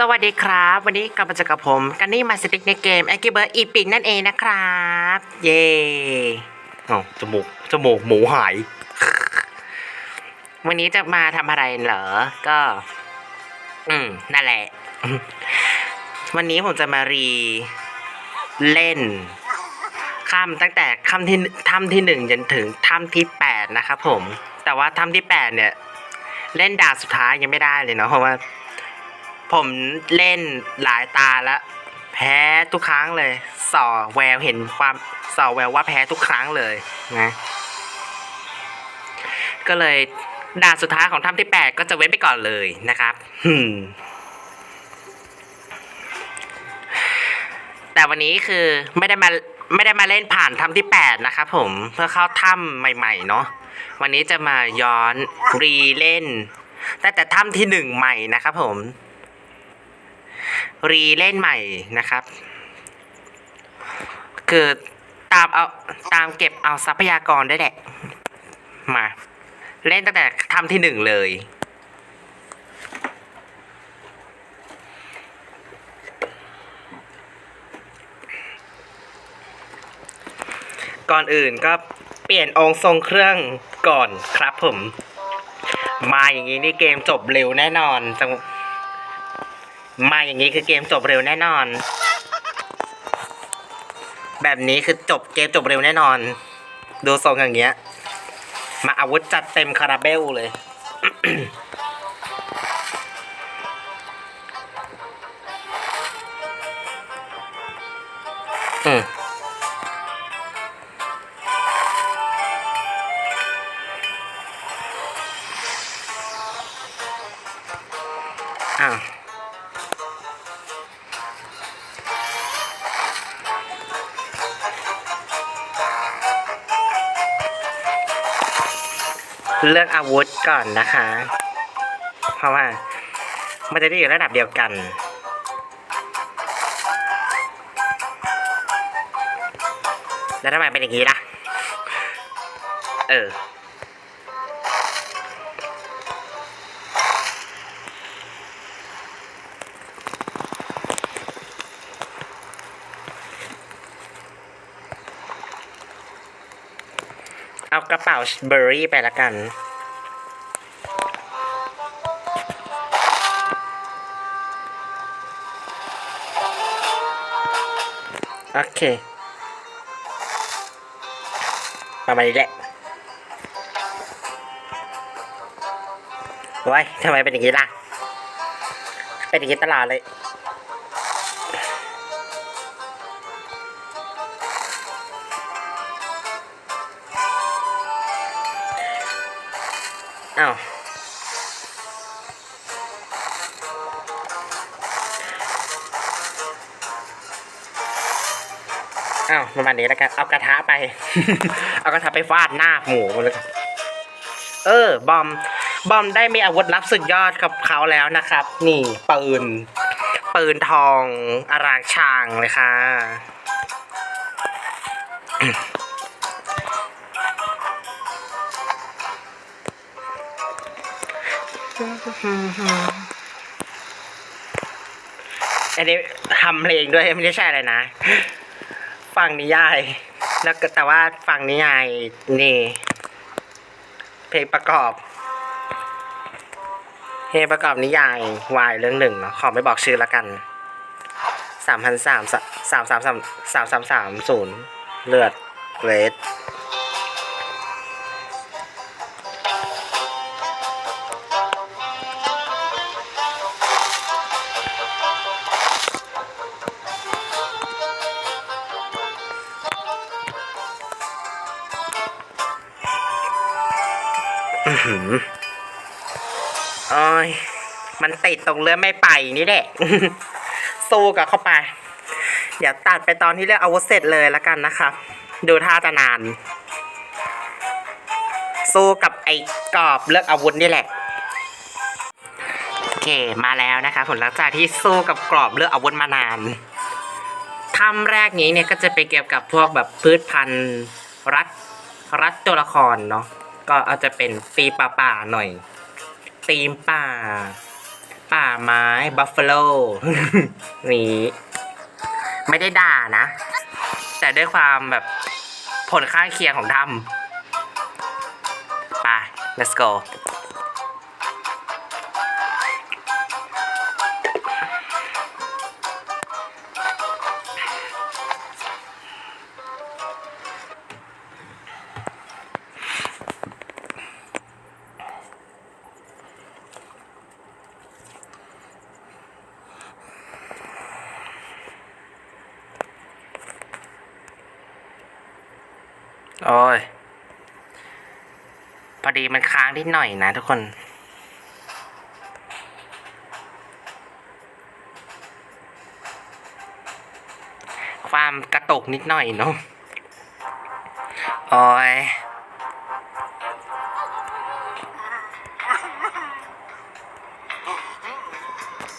สวัสดีครับ วันนี้กลับมาเจอกับผมกันนี่มาสติกในเกม a อ g ิเบอร์อีปิกนั่นเองนะครับ เย้อ๋อจมูกจมูกหมูหาย วันนี้จะมาทำอะไรเหรอ ก็ อืม นั่นแหละ วันนี้ผมจะมารีเล่นข้ามตั้งแต่ค่ำที่ถ้ำที่หนึ่งจนถึงถ้ำที่แปดนะครับผม แต่ว่าถ้ำที่แปดเนี่ย เล่นด่านสุดท้ายยังไม่ได้เลยเนาะเพราะว่า ผมเล่นหลายตาแล้ว แพ้ทุกครั้งเลย ส่อแววเห็นความส่อแววว่าแพ้ทุกครั้งเลยนะ ก็เลยด่านสุดท้ายของถ้ำที่ 8 ก็จะเว้นไปก่อนเลยนะครับแต่วันนี้คือไม่ได้มาไม่ได้มาเล่นผ่านถ้ำที่ 8 นะครับผมเพื่อเข้าถ้ำใหม่ ๆ เนาะวันนี้จะมาย้อนรีเล่น แตั้งแต่ถ้ำที่หนึ่งใหม่นะครับผม รีเล่นใหม่นะครับ คือตามเอาตามเก็บเอาทรัพยากรได้แหละ มา เล่นตั้งแต่ทำที่หนึ่งเลยก่อนอื่นก็เปลี่ยนองค์ทรงเครื่องก่อนครับผม มาอย่างนี้นี่เกมจบเร็วแน่นอนจัง มาอย่างนี้คือเกมจบเร็วแน่นอน แบบนี้คือจบเกมจบเร็วแน่นอน ดูทรงอย่างเงี้ย มาอาวุธจัดเต็มคาราเบลเลย อืม เลือกอาวุธก่อนนะคะ เพราะว่ามันจะได้อยู่ระดับเดียวกัน แล้วทำไมเป็นอย่างนี้ล่ะ เออากระเป๋าเบอร์รี่ไปละกัน โอเค ประมาณนี้แหละว้ยทำไมเป็นอย่างนี้ล่ะ เป็นอย่างนี้ตลอดเลย อ้าวอ้าวประมาณนี้แล้วกัน เอากระทะไป เอากระทะไปฟาดหน้าหมูเลยกันเออ บอม บอมได้มีอาวุธลับสุดยอดกับเขาแล้วนะครับ นี่ปืน ปืนทองอารางชางเลยค่ะ อันนี้ทำเพลงด้วยไม่ได้ใช่อะไรนะ ฟังนิยาย แล้วก็แต่ว่าฟังนิยายนี่ เพลงประกอบเพลงประกอบนิยายวายเรื่องหนึ่งเนาะขอไม่บอกชื่อละกันสามพันสามสามสามสามสามสามสามศูนย์เลือดเกรด มันติดตรงเรือไม่ไปนี่แหละ สู้กับเข้าไป เดี๋ยวตัดไปตอนที่เลือกอาวุธเสร็จเลยแล้วกันนะครับดูท่าจะนาน สู้กับไอ้กรอบเลือกอาวุธนี่แหละโอเคมาแล้วนะคะ ผลลังจากที่สู้กับกรอบเลือกอาวุธมานานถ้ำแรกนี้เนี่ยก็จะไปเกี่ยวกับพวกแบบพืชพันธุ์รัดรัดตัวละครเนาะก็อาจจะเป็นตีป่าป่าๆหน่อยตีมป่า ป่าป่าไม้บัฟฟาโลนี่ไม่ได้ด่านะ แต่ด้วยความแบบผลข้างเคียงของดำไป let's go โอ้ย พอดีมันค้างนิดหน่อยนะทุกคน ความกระตุกนิดหน่อยเนาะโอ้ย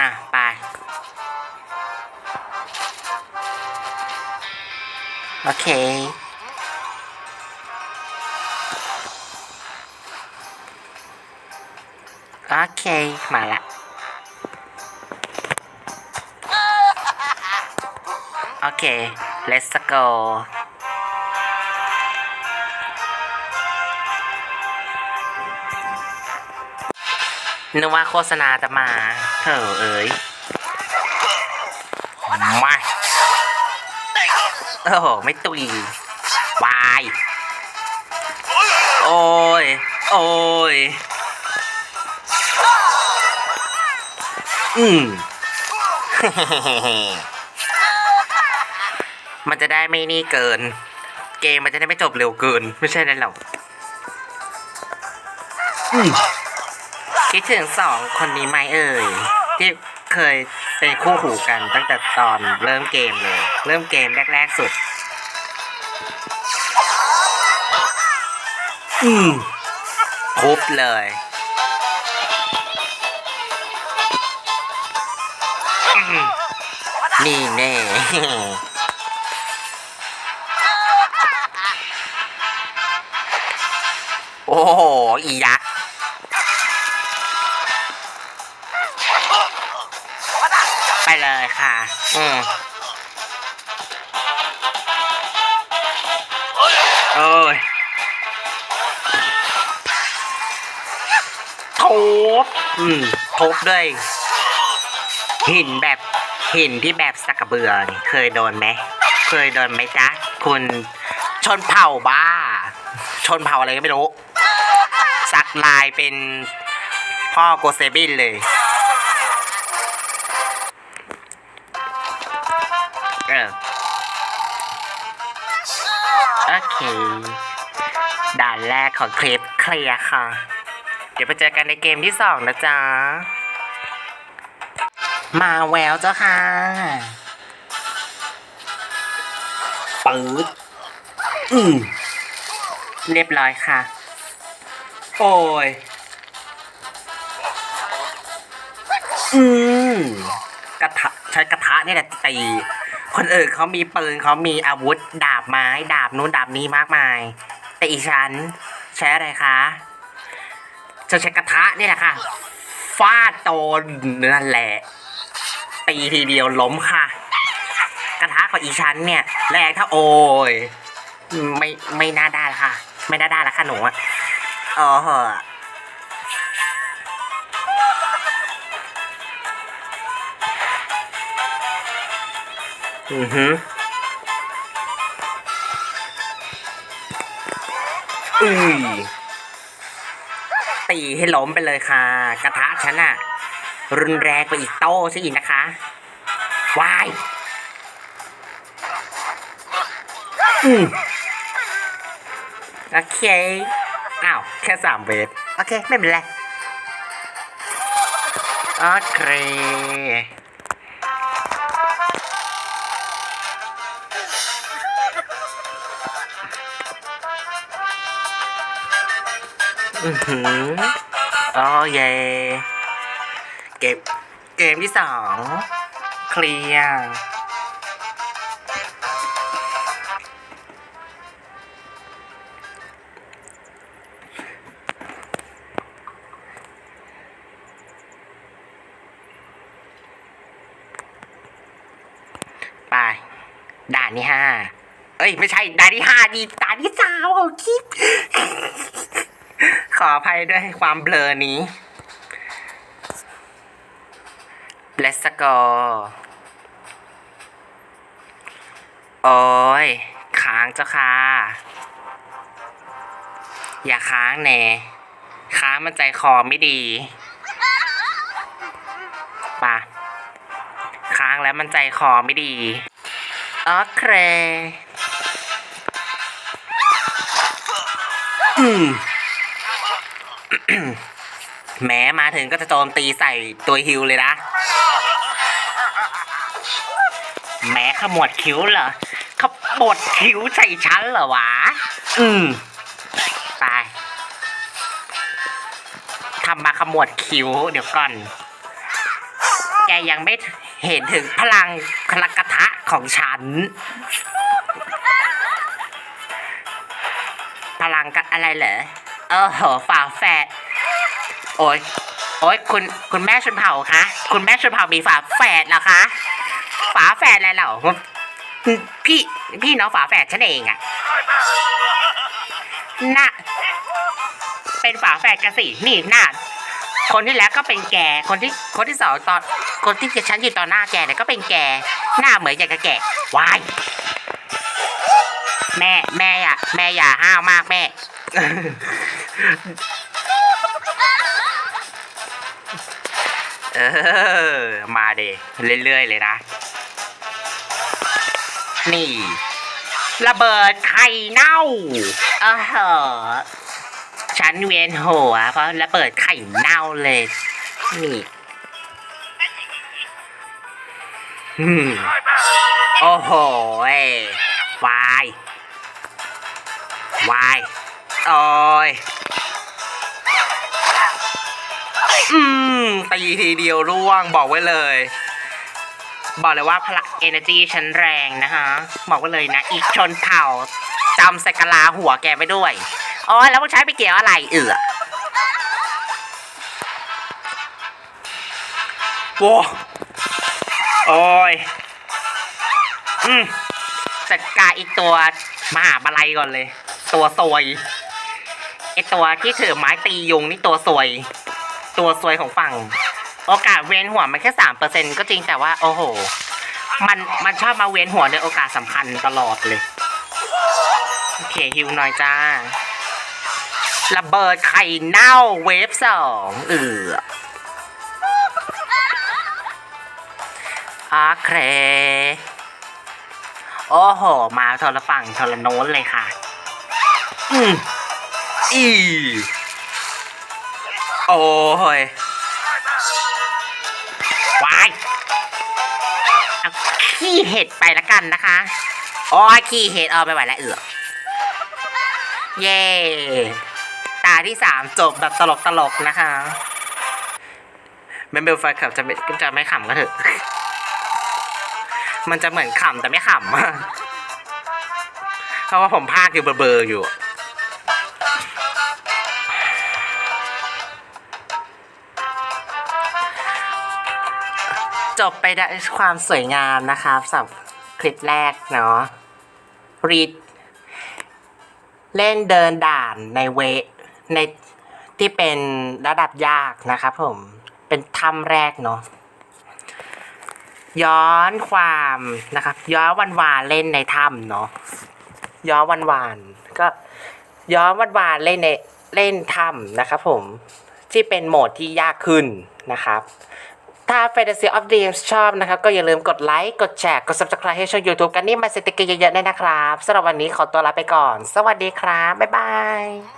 อะ ไป โอเค มาละโอเค let's go นึกว่าโฆษณาจะมาเถอะเอ้ยมาโอ้โห ไม่ตุยวาย โอ้ย โอ้ย อืม มันจะได้ไม่นี่เกิน เกมมันจะได้ไม่จบเร็วเกิน ไม่ใช่นั่นหรอกอืมคิดถึงสองคนนี้ไหมเอ่ย ที่เคยเป็นคู่หูกันตั้งแต่ตอนเริ่มเกมเลย เริ่มเกมแรก ๆ สุด อืมครบเลย นี่แน่โอ้โห อียักษ์ไปเลยค่ะ อืมโอ้ยทุบอืมทุบด้วยหินแบบ หินที่แบบสักกระเบือนี่เคยโดนไหม เคยโดนไหมจ๊ะ คุณชนเผ่าบ้า ชนเผ่าอะไรก็ไม่รู้ สักลายเป็นพ่อโกเซบินเลย เออ โอเคด่านแรกของคลิปเคลียร์ค่ะ เดี๋ยวไปเจอกันในเกมที่สองนะจ๊ะ มาแววเจ้าค่ะปืดอืมเรียบร้อยค่ะ โอ้ย อืมกระทะใช้กระทะนี่แหละตีคนอื่นเขามีปืนเขามีอาวุธ ดาบไม้ ดาบนู้นดาบนี้มากมาย แต่อีฉันใช้อะไรคะจะใช้กระทะนี่แหละค่ะฟาดโตนนั่นแหละ ตีทีเดียวล้มค่ะ กระทะของอีชั้นเนี่ยแรงถ้าโอ้ยไม่ไม่น่าได้ค่ะ ไม่น่าได้ละค่ะหนูอะเออเหอะอือฮึอือตีให้ล้มไปเลยค่ะ กระทะฉันอะรุนแรงไปอีกโต้ซะอีกายอืมโอเค อ้าว แค่สามเวทโอเค ไม่เป็นไร โอเค อือหือโอ้เยเกมเกมที่สองเค ลียร์ไปด่านที่ห้าเอ้ย ไม่ใช่ด่านที่ห้าดีด่านที่สามเอาคลิป ขออภัยด้วยความเบลอนี้ Let's go โอ้ยค้างเจ้าค่ะ อย่าค้างแน่ค้างมันใจคอไม่ดีป่ะค้างแล้วมันใจคอไม่ดี โอเคอืมแหม้มาถึงก็จะโจมตีใส่ตัวฮิวเลยนะแหม้ขมวดคิ้วเหรอ ขมวดคิ้วใส่ฉันเหรอวะ อืม ไปทำมาขมวดคิ้ว เดี๋ยวก่อน แกยังไม่เห็นถึงพลังพลังกระทะของฉัน พลังกับอะไรเหรอเออโหฝาแฝด โอ้ยโอ้ยคุณคุณแม่ชนเผ่าคะ คุณแม่ชนเผ่ามีฝาแฝดเหรอคะ ฝาแฝดอะไรเหรอ พี่พี่น้องฝาแฝดฉันเองอะน่ะเป็นฝาแฝดกันสินี่หน้าคนที่แล้วก็เป็นแกคนที่คนที่สองตอน คนที่ฉันอยู่ตอนหน้าแกเนี่ยก็เป็นแกหน้าเหมือนอย่างกับแกวายแม่แม่อย่าแม่อย่าห้าวมากแม่ เออ มาเดเรื่อยๆเลยนะ นี่ ระเบิดไข่เน่าเออเหอะฉันเวียนหัวเพราะระเบิดไข่เน่าเลย นี่อืมโอ้โหยวายวายโอ้ยอืมตีทีเดียวร่วงบอกไว้เลย บอกเลยว่าพลัง energy ฉันแรงนะคะบอกไว้เลยนะ อีกชนเผ่าจำสกลาหัวแกไปด้วยอ๋อแล้วพวกใช้ไปเกี่ยวอะไรเอือโว้โอ้ยอืมจัดการอีกตัวมหาบาลัยก่อนเลย ตัวซวยไอตัวที่ถือไม้ตียุงนี่ตัวซวย ตัวซวยของฝั่ง โอกาสเวียนหัวมันแค่สามเปอร์เซ็นก็จริงแต่ว่า โอ้โห มันมันชอบมาเวียนหัวในโอกาสสำคัญตลอดเลย โอเคฮิวหน่อยจ้า ระเบิดไข่เน่าเวฟสองเอือโอเค โอ้โห มาทรฝั่งทรโน้นเลยค่ะ อืมอีโอ้ย วายเอาขี้เห็ดไปละกันนะคะอ้ยขี้เห็ดเอาไปไหวแล้วเอือเย่ตาที่สามจบแบบตลกตลกนะคะแมนเบลไฟขับจะไม่จะไม่ขำก็เถอะ มันจะเหมือนขำแต่ไม่ขำเพราะว่าผมพากอยู่เบลอๆอยู่ จบไปด้วยความสวยงามนะครับสำหรับคลิปแรกเนาะรีดเล่นเดินด่านในเวในที่เป็นระดับยากนะครับผมเป็นถ้ำแรกเนาะย้อนความนะครับ ย้อนวันวานเล่นในถ้ำเนาะย้อนวันวานก็ย้อนวันวานเล่นในเล่นถ้ำนะครับผมที่เป็นโหมดที่ยากขึ้นนะครับ ถ้า Fantasy of Dreams ชอบนะครับ ก็อย่าลืมกดไลค์ กดแชร์ กด Subscribe ให้ช่อง YouTube กันนี่มาสติกเกอร์เยอะๆด้วยนะครับสำหรับวันนี้ขอตัวลาไปก่อน สวัสดีครับ บ๊ายบาย